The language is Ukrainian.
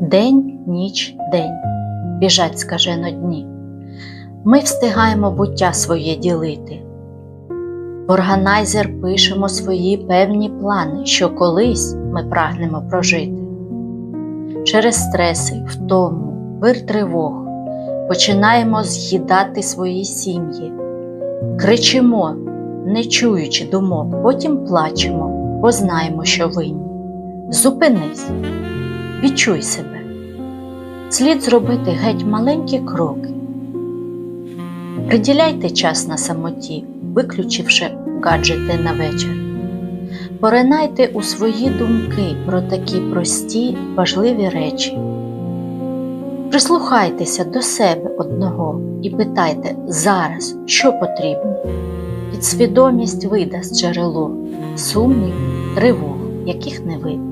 День, ніч, день, біжать скажено дні. Ми встигаємо буття своє ділити. Органайзер пишемо свої певні плани, що колись ми прагнемо прожити. Через стреси, втому, вир тривог починаємо з'їдати свої сім'ї, кричимо, не чуючи думок, потім плачемо, бо знаємо, що винні. Зупинись, відчуй себе. Слід зробити геть маленькі кроки. Приділяйте час на самоті, виключивши гаджети на вечір. Поринайте у свої думки про такі прості, важливі речі. Прислухайтеся до себе одного і питайте зараз, що потрібно. Підсвідомість видасть джерело, сумнів, тривог, яких не видно.